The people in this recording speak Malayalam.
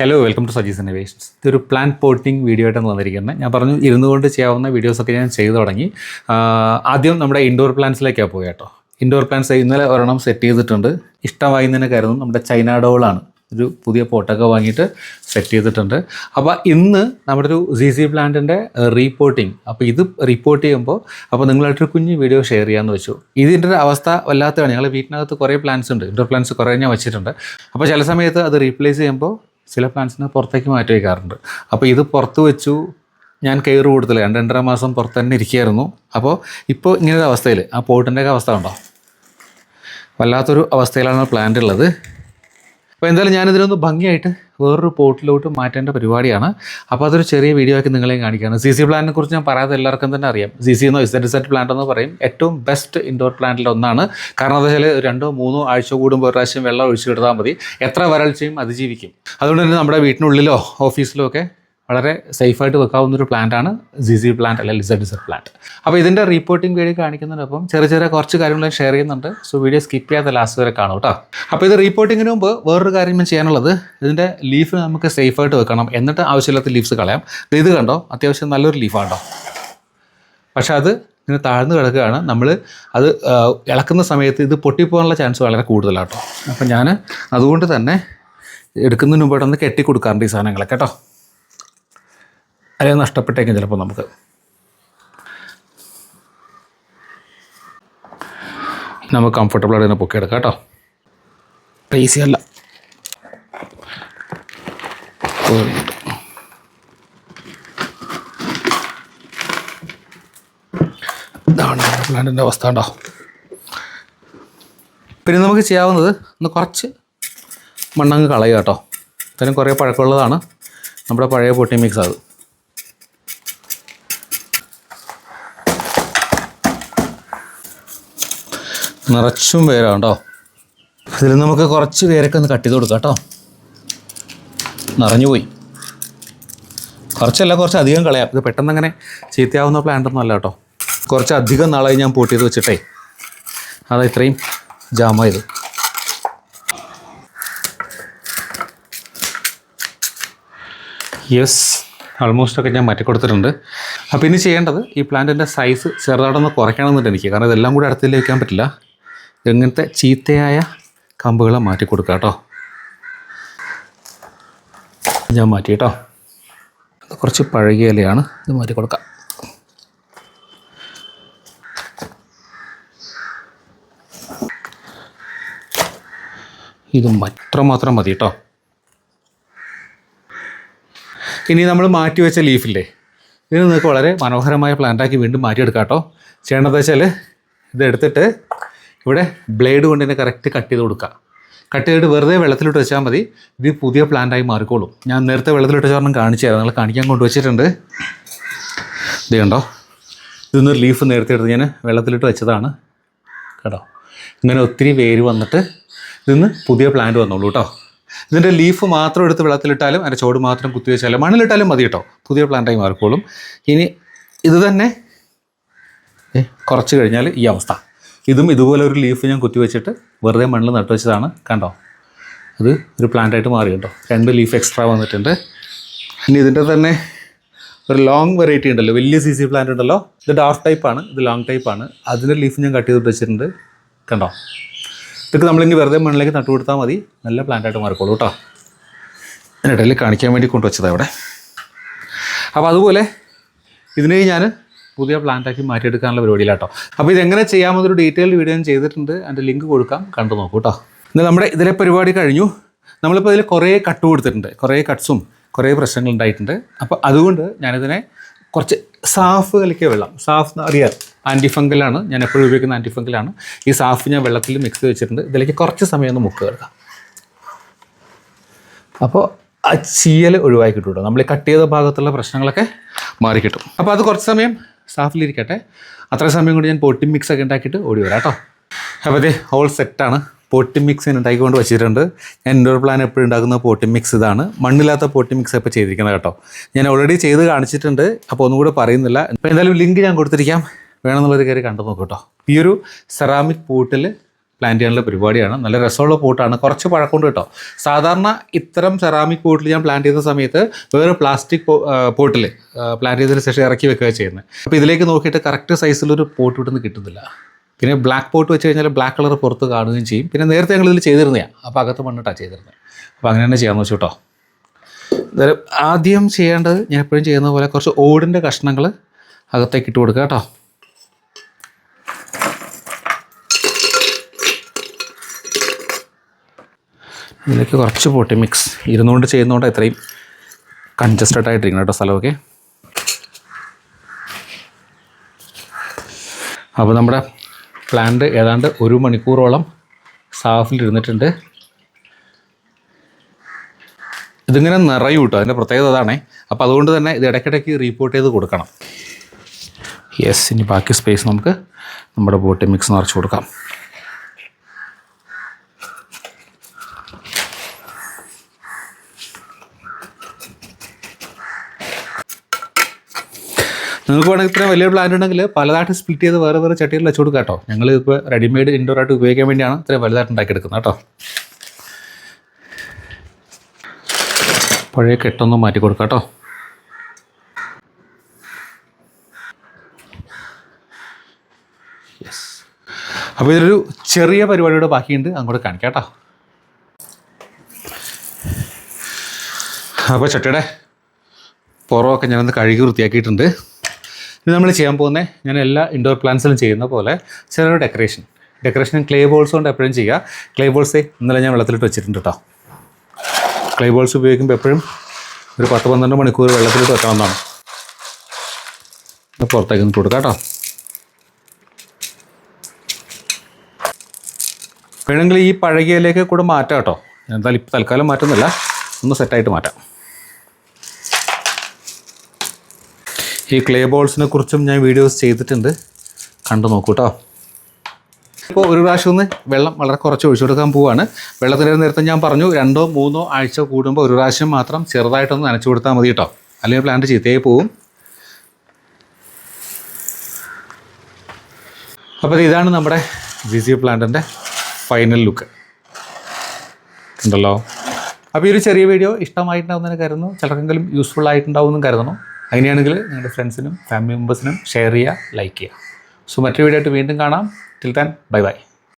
Hello welcome to Saji's innovations ഇതൊരു പ്ലാൻ പോട്ടിംഗ് വീഡിയോ ആയിട്ടാണ് വന്നിരിക്കുന്നത്. ഞാൻ പറഞ്ഞു ഇരുന്നു കൊണ്ട് ചെയ്യാവുന്ന വീഡിയോസൊക്കെ ഞാൻ ചെയ്തു തുടങ്ങി. ആദ്യം നമ്മുടെ ഇൻഡോർ പ്ലാന്റ്സിലേക്കാണ് പോയി കേട്ടോ. ഇൻഡോർ പ്ലാന്റ്സ് ഇന്നലെ ഒരെണ്ണം സെറ്റ് ചെയ്തിട്ടുണ്ട്. ഇഷ്ടമായി തന്നെ കരുതുന്നു. നമ്മുടെ ചൈന ഡോളാണ് ഒരു പുതിയ പോട്ടൊക്കെ വാങ്ങിയിട്ട് സെറ്റ് ചെയ്തിട്ടുണ്ട്. അപ്പോൾ ഇന്ന് നമ്മുടെ ഒരു സി സി പ്ലാന്റിന്റെ റീപ്പോർട്ടിങ് അപ്പോൾ ഇത് റിപ്പോർട്ട് ചെയ്യുമ്പോൾ അപ്പോൾ നിങ്ങളായിട്ടൊരു കുഞ്ഞ് വീഡിയോ ഷെയർ ചെയ്യാമെന്ന് വെച്ചു. ഇതിന്റെ ഒരു അവസ്ഥ വല്ലാത്തതാണ്. ഞങ്ങൾ വീട്ടിനകത്ത് കുറേ പ്ലാന്റ്സ് ഉണ്ട്. ഇൻഡോർ പ്ലാന്റ്സ് കുറേ ഞാൻ വെച്ചിട്ടുണ്ട്. അപ്പോൾ ചില സമയത്ത് അത് റീപ്ലേസ് ചെയ്യുമ്പോൾ ചില പ്ലാന്റ്സിനെ പുറത്തേക്ക് മാറ്റി വയ്ക്കാറുണ്ട്. അപ്പോൾ ഇത് പുറത്ത് വെച്ചു ഞാൻ കെയർ കൊടുത്തില്ല. രണ്ട് രണ്ടര മാസം പുറത്ത് തന്നെ ഇരിക്കുകയായിരുന്നു. അപ്പോൾ ഇപ്പോൾ ഇങ്ങനൊരു അവസ്ഥയിൽ ആ പോട്ടിന്റെയൊക്കെ അവസ്ഥ ഉണ്ടോ വല്ലാത്തൊരു അവസ്ഥയിലാണ് പ്ലാന്റ് ഉള്ളത്. അപ്പോൾ എന്തായാലും ഞാനിതിനൊന്ന് ഭംഗിയായിട്ട് വേറൊരു പോർട്ടിലോട്ട് മാറ്റേണ്ട പരിപാടിയാണ്. അപ്പോൾ അതൊരു ചെറിയ വീഡിയോ ആക്കി നിങ്ങളെയും കാണിക്കുകയാണ്. സി സി പ്ലാന്റിനെ കുറിച്ച് ഞാൻ പറയാതെ എല്ലാവർക്കും തന്നെ അറിയാം. സി സി എന്നോ ഇസെറ്റ് സെറ്റ് പ്ലാന്റ് എന്ന് പറയും. ഏറ്റവും ബെസ്റ്റ് ഇൻഡോർ പ്ലാന്റിൽ ഒന്നാണ്. കാരണം എന്താ വെച്ചാൽ രണ്ടോ മൂന്നോ ആഴ്ച കൂടുമ്പോൾ ഒരു പ്രാവശ്യം വെള്ളം ഒഴിച്ചു കിട്ടാൽ മതി. എത്ര വരൾച്ചയും അതിജീവിക്കും. അതുകൊണ്ട് തന്നെ നമ്മുടെ വീട്ടിനുള്ളിലോ ഓഫീസിലോ ഒക്കെ വളരെ സേഫായിട്ട് വെക്കാവുന്ന ഒരു പ്ലാന്റാണ് സിസി പ്ലാന്റ് അല്ലെങ്കിൽ ലിസഡ് പ്ലാന്റ് അപ്പോൾ ഇതിന്റെ റിപ്പോർട്ടിംഗ് വീഡിയോ കാണിക്കുന്നതിനൊപ്പം ചെറിയ ചെറിയ കുറച്ച് കാര്യങ്ങൾ ഷെയർ ചെയ്യുന്നുണ്ട്. സോ വീഡിയോ സ്കിപ്പ് ചെയ്യാതെ ലാസ്റ്റ് വരെ കാണും കേട്ടോ അപ്പോൾ ഇത് റിപ്പോർട്ടിങ്ങിന് മുമ്പ് വേറൊരു കാര്യം ഞാൻ ചെയ്യാനുള്ളത്. ഇതിന്റെ ലീഫ് നമുക്ക് സേഫായിട്ട് വെക്കണം. എന്നിട്ട് ആവശ്യമില്ലാത്ത ലീഫ്സ് കളയാം. ഇത് കണ്ടോ? അത്യാവശ്യം നല്ലൊരു ലീഫാണോ പക്ഷേ അത് ഇങ്ങനെ താഴ്ന്നു കിടക്കുകയാണ്. നമ്മൾ അത് ഇളക്കുന്ന സമയത്ത് ഇത് പൊട്ടിപ്പോകാനുള്ള ചാൻസ് വളരെ കൂടുതലാട്ടോ അപ്പം ഞാൻ അതുകൊണ്ട് തന്നെ എടുക്കുന്നതിന് മുമ്പായിട്ട് ഒന്ന് കെട്ടി കൊടുക്കാറുണ്ട് ഈ സാധനങ്ങളൊക്കെ കേട്ടോ അല്ലെങ്കിൽ നഷ്ടപ്പെട്ടേക്കും ചിലപ്പോൾ നമുക്ക്. നമുക്ക് കംഫർട്ടബിൾ ആയിട്ട് തന്നെ പൊക്കിയെടുക്കാം കേട്ടോ. ഈസി അല്ല. ഇതാണ് പ്ലാന്റിന്റെ അവസ്ഥ ഉണ്ടോ പിന്നെ നമുക്ക് ചെയ്യാവുന്നത് ഒന്ന് കുറച്ച് മണ്ണങ്ങ് കളയുക കേട്ടോ. ഇത്തരം കുറേ പഴക്കമുള്ളതാണ്. നമ്മുടെ പഴയ പൊട്ടി മിക്സ് അത്. നിറച്ചും പേരാണ് കേട്ടോ ഇതിൽ നമുക്ക് കുറച്ച് പേരൊക്കെ ഒന്ന് കട്ട് ചെയ്ത് കൊടുക്കാം കേട്ടോ നിറഞ്ഞു പോയി. കുറച്ചല്ല കുറച്ച് അധികം കളയാം. ഇത് പെട്ടെന്ന് അങ്ങനെ ചീത്തയാവുന്ന പ്ലാന്റ് ഒന്നും അല്ല കേട്ടോ കുറച്ച് അധികം നാളായി ഞാൻ പൂട്ടി ചെയ്ത് വെച്ചിട്ടേ. അതാ ഇത്രയും ജാമായത് യെസ് ആൾമോസ്റ്റ് ഒക്കെ ഞാൻ മാറ്റി കൊടുത്തിട്ടുണ്ട്. അപ്പോൾ ഇനി ചെയ്യേണ്ടത് ഈ പ്ലാന്റിന്റെ സൈസ് ചെറുതായിട്ടൊന്ന് കുറയ്ക്കണമെന്നുണ്ട് എനിക്ക്. കാരണം ഇതെല്ലാം കൂടി അടുത്തേക്ക് വയ്ക്കാൻ പറ്റില്ല. ഇങ്ങനത്തെ ചീത്തയായ കമ്പുകളെ മാറ്റി കൊടുക്കുക കേട്ടോ. ഞാൻ മാറ്റി കേട്ടോ. കുറച്ച് പഴകിയ ഇലയാണ്. ഇത് മാറ്റി കൊടുക്കാം. ഇത് മാത്രം മതി കേട്ടോ. ഇനി നമ്മൾ മാറ്റി വെച്ച ലീഫില്ലേ ഇത് നിങ്ങൾക്ക് വളരെ മനോഹരമായ പ്ലാന്റാക്കി വീണ്ടും മാറ്റിയെടുക്കാം കേട്ടോ. ചെയ്യേണ്ടതെന്ന് വെച്ചാൽ ഇത് എടുത്തിട്ട് ഇവിടെ ബ്ലേഡ് കൊണ്ട് തന്നെ കറക്റ്റ് കട്ട് ചെയ്ത് കൊടുക്കുക കട്ട് ചെയ്തിട്ട് വെറുതെ വെള്ളത്തിലിട്ട് വെച്ചാൽ മതി. ഇത് പുതിയ പ്ലാന്റായി മാറിക്കോളും. ഞാൻ നേരത്തെ വെള്ളത്തിലിട്ട് വെച്ചാൽ കാണിച്ചു തരാം നിങ്ങൾ കാണിക്കാൻ കൊണ്ടുവച്ചിട്ടുണ്ട് ഇത് കണ്ടോ? ഇതൊന്നൊരു ലീഫ് നേരത്തെ എടുത്ത് ഞാൻ വെള്ളത്തിലിട്ട് വെച്ചതാണ്. കേട്ടോ ഇങ്ങനെ ഒത്തിരി വേര് വന്നിട്ട് ഇതിന്ന് പുതിയ പ്ലാന്റ് വന്നോളൂ കേട്ടോ ഇതിന്റെ ലീഫ് മാത്രം എടുത്ത് വെള്ളത്തിലിട്ടാലും അതിന്റെ ചോട് മാത്രം കുത്തി വെച്ചാലും മണ്ണിലിട്ടാലും മതി കേട്ടോ പുതിയ പ്ലാന്റായി മാറിക്കോളും. ഇനി ഇത് തന്നെ കുറച്ച് കഴിഞ്ഞാൽ ഈ അവസ്ഥ. ഇതും ഇതുപോലെ ഒരു ലീഫ് ഞാൻ കുത്തി വെച്ചിട്ട് വെറുതെ മണ്ണിൽ നട്ടു വെച്ചതാണ്. കണ്ടോ? അത് ഒരു പ്ലാന്റായിട്ട് മാറി കേട്ടോ. രണ്ട് ലീഫ് എക്സ്ട്രാ വന്നിട്ടുണ്ട്. ഇനി ഇതിന്റെ തന്നെ ഒരു ലോങ് വെറൈറ്റി ഉണ്ടല്ലോ. വലിയ സി സി പ്ലാന്റ് ഉണ്ടല്ലോ. ഇത് ഡാർക്ക് ടൈപ്പാണ് ഇത് ലോങ് ടൈപ്പാണ് അതിന്റെ ലീഫ് ഞാൻ കട്ട് ചെയ്ത് വെച്ചിട്ടുണ്ട്. കണ്ടോ? ഇതൊക്കെ നമ്മളിനി വെറുതെ മണ്ണിലേക്ക് നട്ടു കൊടുത്താൽ മതി. നല്ല പ്ലാന്റായിട്ട് മാറിക്കോളൂ കേട്ടോ. ഇതിനിടയിൽ കാണിക്കാൻ വേണ്ടി കൊണ്ടുവച്ചതാണ് ഇവിടെ. അപ്പോൾ അതുപോലെ ഇതിനെ ഞാൻ പുതിയ പ്ലാന്റാക്കി മാറ്റിയെടുക്കാനുള്ള പരിപാടിയിലാട്ടോ. അപ്പോൾ ഇതെങ്ങനെ ചെയ്യാമെന്നൊരു ഡീറ്റെയിൽഡ് വീഡിയോ ഞാൻ ചെയ്തിട്ടുണ്ട്. അതിന്റെ ലിങ്ക് കൊടുക്കാം. കണ്ടു നോക്കൂ കേട്ടോ എന്നാൽ നമ്മുടെ ഇതിലെ പരിപാടി കഴിഞ്ഞു. നമ്മളിപ്പോൾ ഇതിൽ കുറേ കട്ട് കൊടുത്തിട്ടുണ്ട്. കുറേ കട്ട്സും കുറേ പ്രശ്നങ്ങൾ ഉണ്ടായിട്ടുണ്ട്. അപ്പോൾ അതുകൊണ്ട് ഞാനിതിനെ കുറച്ച് സാഫ് കലക്കിയ വെള്ളം. സാഫ് എന്ന് അറിയാം. ആന്റിഫംഗലാണ് ഞാൻ എപ്പോഴും ഉപയോഗിക്കുന്ന ആന്റിഫംഗലാണ് ഈ സാഫ് ഞാൻ വെള്ളത്തിൽ മിക്സ് ചെയ്ത് വെച്ചിട്ടുണ്ട്. ഇതിലേക്ക് കുറച്ച് സമയം ഒന്ന് മുക്കുക എടുക്കാം അപ്പോൾ ആ ചീയൽ ഒഴിവാക്കി കിട്ടും നമ്മൾ കട്ട് ചെയ്ത ഭാഗത്തുള്ള പ്രശ്നങ്ങളൊക്കെ മാറി കിട്ടും. അപ്പോൾ അത് കുറച്ച് സമയം സാഫിലിരിക്കട്ടെ. അത്ര സമയം കൊണ്ട് ഞാൻ പൊട്ടി മിക്സ് ഒക്കെ ഉണ്ടാക്കിയിട്ട് ഓടി വരാം കേട്ടോ. അപ്പോൾ അതെ ഹോൾ സെറ്റാണ് പോട്ടി മിക്സ് ഞാൻ ഉണ്ടാക്കിക്കൊണ്ട് വെച്ചിട്ടുണ്ട്. ഞാൻ ഇൻഡോർ പ്ലാൻ എപ്പോഴും ഉണ്ടാക്കുന്ന പോട്ടി മിക്സ് ഇതാണ്. മണ്ണില്ലാത്ത പോട്ടി മിക്സ് ഇപ്പോൾ ചെയ്തിരിക്കുന്നത് കേട്ടോ. ഞാൻ ഓൾറെഡി ചെയ്ത് കാണിച്ചിട്ടുണ്ട്. അപ്പോൾ ഒന്നും കൂടെ പറയുന്നില്ല. ഇപ്പോൾ എന്തായാലും ലിങ്ക് ഞാൻ കൊടുത്തിരിക്കാം. വേണമെന്നുള്ളൊരു കയറി കണ്ടു നോക്കൂ കേട്ടോ. ഈ ഒരു സെറാമിക് പോട്ടിൽ പ്ലാന്റ് ചെയ്യാനുള്ള പരിപാടിയാണ്. നല്ല രസമുള്ള പോട്ടാണ്. കുറച്ച് പഴക്കമുണ്ട് കേട്ടോ. സാധാരണ ഇത്തരം സെറാമിക് പോട്ടിൽ ഞാൻ പ്ലാൻ ചെയ്യുന്ന സമയത്ത് വേറെ പ്ലാസ്റ്റിക് പോട്ടിൽ പ്ലാൻ ചെയ്തതിന് ശേഷം ഇറക്കി വെക്കുക ചെയ്യുന്നത് അപ്പോൾ ഇതിലേക്ക് നോക്കിയിട്ട് കറക്റ്റ് സൈസിലൊരു പോട്ട് ഇവിടുന്ന് കിട്ടുന്നില്ല. പിന്നെ ബ്ലാക്ക് പോട്ട് വെച്ച് കഴിഞ്ഞാൽ ബ്ലാക്ക് കളർ പുറത്ത് കാണുകയും ചെയ്യും. പിന്നെ നേരത്തെ ഞങ്ങൾ ഇതിൽ ചെയ്തിരുന്നതാണ് അപ്പോൾ അകത്ത് മണ്ണിട്ടാണ് ചെയ്തിരുന്നത് അപ്പോൾ അങ്ങനെ തന്നെ ചെയ്യാമെന്ന് വെച്ചു കേട്ടോ ആദ്യം ചെയ്യേണ്ടത് ഞാൻ എപ്പോഴും ചെയ്യുന്ന പോലെ കുറച്ച് ഓടിന്റെ കഷ്ണങ്ങൾ അകത്തേക്ക് ഇട്ട് കൊടുക്കുക കേട്ടോ. ഇതിലേക്ക് കുറച്ച് പോട്ടി മിക്സ് ഇരുന്നുകൊണ്ട് ചെയ്യുന്നതുകൊണ്ട് ഇത്രയും കൺജസ്റ്റഡ് ആയിട്ടിരിക്കണം കേട്ടോ സ്ഥലമൊക്കെ. അപ്പോൾ നമ്മുടെ പ്ലാന്റ് ഏതാണ്ട് ഒരു മണിക്കൂറോളം സാഫിൽ ഇരുന്നിട്ടുണ്ട്. ഇതിങ്ങനെ നിറയും കേട്ടോ അതിന്റെ പ്രത്യേകത അതാണേ. അപ്പോൾ അതുകൊണ്ട് തന്നെ ഇത് ഇടയ്ക്കിടയ്ക്ക് റീപ്പോർട്ട് ചെയ്ത് കൊടുക്കണം. യെസ് ഇനി ബാക്കി സ്പേസ് നമുക്ക് നമ്മുടെ ബോട്ടി മിക്സ് നിറച്ച് കൊടുക്കാം. നിങ്ങൾക്ക് വേണമെങ്കിൽ ഇത്രയും വലിയ പ്ലാന്റ് ഉണ്ടെങ്കിൽ പലതായിട്ട് സ്പ്ലിറ്റ് ചെയ്ത് വേറെ വേറെ ചട്ടികളിൽ വെച്ച് കൊടുക്കാം കേട്ടോ. ഞങ്ങൾ ഇപ്പോൾ റെഡിമെയ്ഡ് ഇൻഡോർ ആയിട്ട് ഉപയോഗിക്കാൻ വേണ്ടിയാണ് ഇത്രയും വലുതായിട്ട് ഉണ്ടാക്കിയെടുക്കുന്നത് കേട്ടോ. പഴയ കെട്ടൊന്നും മാറ്റി കൊടുക്കാം കേട്ടോ. അപ്പോൾ ഇതൊരു ചെറിയ പരിപാടിയുടെ ബാക്കിയുണ്ട്. അങ്ങോട്ട് കാണിക്കാം കേട്ടോ. അപ്പോൾ ചട്ടിയുടെ പുറമൊക്കെ ഞാനൊന്ന് കഴുകി വൃത്തിയാക്കിയിട്ടുണ്ട്. ഇത് നമ്മൾ ചെയ്യാൻ പോകുന്നത് ഞാൻ എല്ലാ ഇൻഡോർ പ്ലാന്റ്സിലും ചെയ്യുന്ന പോലെ ചെറിയൊരു ഡെക്കറേഷൻ ഡെക്കറേഷൻ ക്ലേ ബോൾസ് കൊണ്ട് എപ്പോഴും ചെയ്യുക. ക്ലേ ബോൾസ് ഇന്നലെ ഞാൻ വെള്ളത്തിലിട്ട് വെച്ചിട്ടുണ്ട് കേട്ടോ ക്ലേ ബോൾസ് ഉപയോഗിക്കുമ്പോൾ എപ്പോഴും ഒരു പത്ത് പന്ത്രണ്ട് മണിക്കൂർ വെള്ളത്തിലിട്ട് വെക്കണമെന്നാണ് പുറത്തേക്ക് നിന്ന് കൊടുക്കാം കേട്ടോ വേണമെങ്കിൽ ഈ പഴകിയയിലേക്ക് കൂടെ മാറ്റാം കേട്ടോ എന്തായാലും ഇപ്പോൾ തൽക്കാലം മാറ്റുന്നില്ല. ഒന്ന് സെറ്റായിട്ട് മാറ്റാം. ഈ ക്ലേ ബോൾസിനെ കുറിച്ചും ഞാൻ വീഡിയോസ് ചെയ്തിട്ടുണ്ട്. കണ്ടു നോക്കൂ കേട്ടോ ഇപ്പോൾ ഒരു പ്രാവശ്യം ഒന്ന് വെള്ളം വളരെ കുറച്ച് ഒഴിച്ചു കൊടുക്കാൻ പോവുകയാണ് വെള്ളത്തിന്റെ നേരത്തെ ഞാൻ പറഞ്ഞു രണ്ടോ മൂന്നോ ആഴ്ച കൂടുമ്പോൾ ഒരു പ്രാവശ്യം മാത്രം ചെറുതായിട്ടൊന്ന് നനച്ചു കൊടുത്താൽ മതി കേട്ടോ അല്ലെങ്കിൽ പ്ലാന്റ് ചീത്തയായി പോവും. അപ്പോൾ ഇതാണ് നമ്മുടെ ജി സി പ്ലാന്റിന്റെ ഫൈനൽ ലുക്ക് ഉണ്ടല്ലോ അപ്പോൾ ഈ ഒരു ചെറിയ വീഡിയോ ഇഷ്ടമായിട്ടുണ്ടാവുന്നതിന് കരുതുന്നു. ചിലർക്കെങ്കിലും യൂസ്ഫുൾ ആയിട്ടുണ്ടാവുമെന്നും കരുതണം. അങ്ങനെയാണെങ്കിൽ നിങ്ങളുടെ ഫ്രണ്ട്സിനും ഫാമിലി മെമ്പേഴ്സിനും ഷെയർ ചെയ്യുക ലൈക്ക് ചെയ്യുക. സോ മറ്റൊരു വീഡിയോ ആയിട്ട് വീണ്ടും കാണാം. ടിൽ താൻ ബൈ ബൈ